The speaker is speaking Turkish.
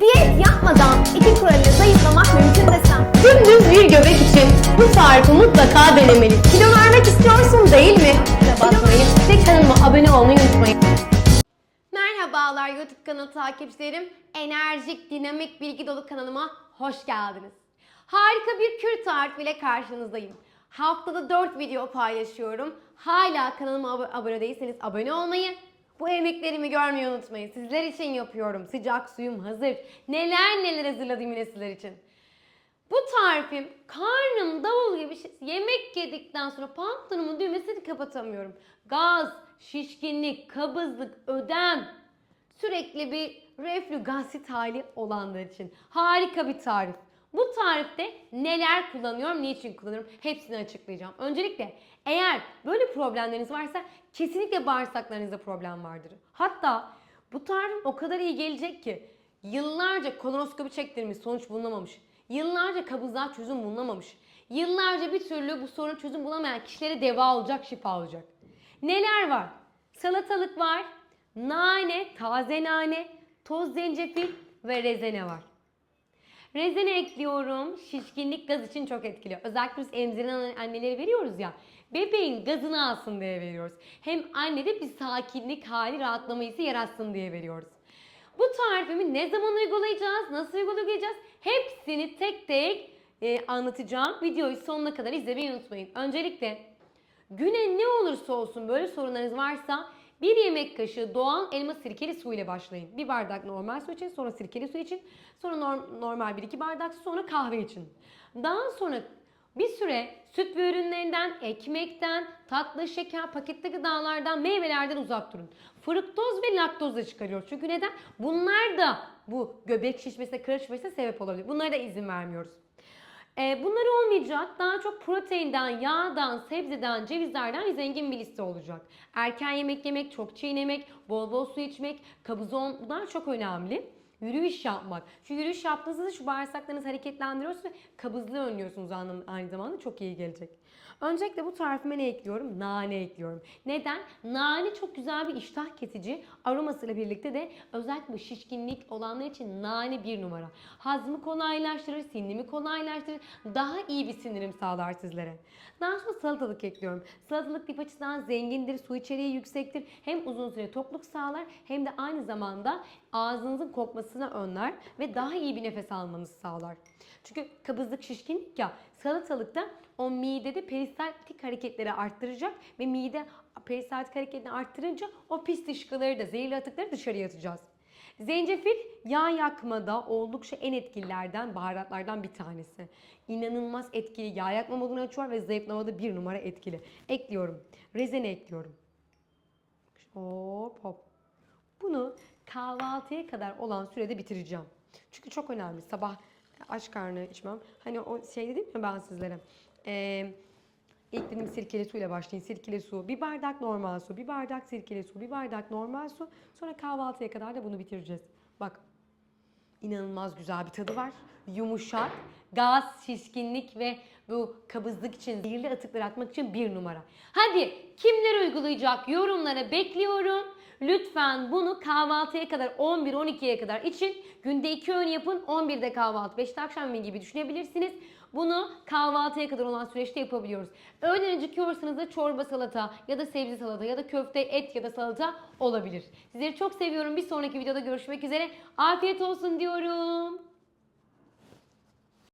Diyet yapmadan iki kuralıyla zayıflamak mümkün desem. Dümdüz bir göbek için bu tarifi mutlaka denemeli. Kilo vermek istiyorsun değil mi? Ve basmayı ve kanalıma abone olmayı unutmayın. Merhabalar YouTube kanalı takipçilerim. Enerjik, dinamik, bilgi dolu kanalıma hoş geldiniz. Harika bir kür tarifiyle karşınızdayım. Haftada 4 video paylaşıyorum. Hala kanalıma ab- abone değilseniz abone olmayı, bu emeklerimi görmeyi unutmayın. Sizler için yapıyorum. Sıcak suyum hazır. Neler neler hazırladım yine sizler için. Bu tarifim karnım davul gibi şiş- yemek yedikten sonra pantolonumun düğmesini kapatamıyorum. Gaz, şişkinlik, kabızlık, ödem, sürekli bir reflü gastrit hali olanlar için harika bir tarif. Bu tarifte neler kullanıyorum, niçin kullanıyorum hepsini açıklayacağım. Öncelikle eğer böyle problemleriniz varsa kesinlikle bağırsaklarınızda problem vardır. Hatta bu tarif o kadar iyi gelecek ki yıllarca kolonoskopi çektirmiş sonuç bulunamamış. Yıllarca kabızlığa çözüm bulunamamış. Yıllarca bir türlü bu sorun çözüm bulamayan kişilere deva olacak, şifa olacak. Neler var? Salatalık var, nane, taze nane, toz zencefil ve rezene var. Rezene ekliyorum. Şişkinlik gaz için çok etkili. Özellikle biz emziren anneleri veriyoruz ya. Bebeğin gazını alsın diye veriyoruz. Hem annede bir sakinlik hali, rahatlama hissi yaratsın diye veriyoruz. Bu tarifimi ne zaman uygulayacağız, nasıl uygulayacağız hepsini tek tek e, anlatacağım. Videoyu sonuna kadar izlemeyi unutmayın. Öncelikle güne ne olursa olsun böyle sorunlarınız varsa bir yemek kaşığı doğal elma sirkeli su ile başlayın. Bir bardak normal su için, sonra sirkeli su için, sonra norm- normal bir iki bardak su, sonra kahve için. Daha sonra bir süre süt ve ürünlerinden, ekmekten, tatlı, şeker, paketli gıdalardan, meyvelerden uzak durun. Fruktoz ve laktoz da çıkarıyoruz. Çünkü neden? Bunlar da bu göbek şişmesine, karın şişmesine sebep olabilir. Bunlara da izin vermiyoruz. Ee, bunlar olmayacak. Daha çok proteinden, yağdan, sebzeden, cevizlerden zengin bir liste olacak. Erken yemek yemek, çok çiğnemek, bol bol su içmek, kabız ol- bunlar çok önemli. Yürüyüş yapmak. Şu yürüyüş yaptığınızda şu bağırsaklarınızı hareketlendiriyorsunuz ve kabızlığı önlüyorsunuz aynı, zamanda çok iyi gelecek. Öncelikle bu tarifime ne ekliyorum? Nane ekliyorum. Neden? Nane çok güzel bir iştah kesici. Aromasıyla birlikte de özellikle şişkinlik olanlar için nane bir numara. Hazmı kolaylaştırır, sindirimi kolaylaştırır. Daha iyi bir sindirim sağlar sizlere. Daha sonra salatalık ekliyorum. Salatalık lif açısından zengindir, su içeriği yüksektir. Hem uzun süre tokluk sağlar hem de aynı zamanda ağzınızın kokmasını önler ve daha iyi bir nefes almanızı sağlar. Çünkü kabızlık şişkinlik ya salatalıkta o midede peristaltik hareketleri arttıracak ve mide peristaltik hareketini arttırınca o pis dışkıları da zehirli atıkları dışarıya atacağız. Zencefil yağ yakmada oldukça en etkililerden, baharatlardan bir tanesi. İnanılmaz etkili yağ yakma modunu açıyor ve zayıflamada bir numara etkili. Ekliyorum. Rezene ekliyorum. Hop hop. Bunu kahvaltıya kadar olan sürede bitireceğim. Çünkü çok önemli. Sabah aç karnı içmem. Hani o şey dedim ya ben sizlere. Ee, ilk dedim sirkeli suyla başlayın. Sirkeli su, bir bardak normal su, bir bardak sirkeli su, bir bardak normal su. Sonra kahvaltıya kadar da bunu bitireceğiz. Bak inanılmaz güzel bir tadı var. Yumuşak, gaz, şişkinlik ve bu kabızlık için, zehirli atıkları atmak için bir numara. Hadi kimler uygulayacak yorumlara bekliyorum. Lütfen bunu kahvaltıya kadar 11-12'ye kadar için günde 2 öğün yapın. 11'de kahvaltı, 5'te akşam yemeği gibi düşünebilirsiniz. Bunu kahvaltıya kadar olan süreçte yapabiliyoruz. Öğlen acıkıyorsanız da çorba salata ya da sebze salata ya da köfte, et ya da salata olabilir. Sizleri çok seviyorum. Bir sonraki videoda görüşmek üzere. Afiyet olsun diyorum.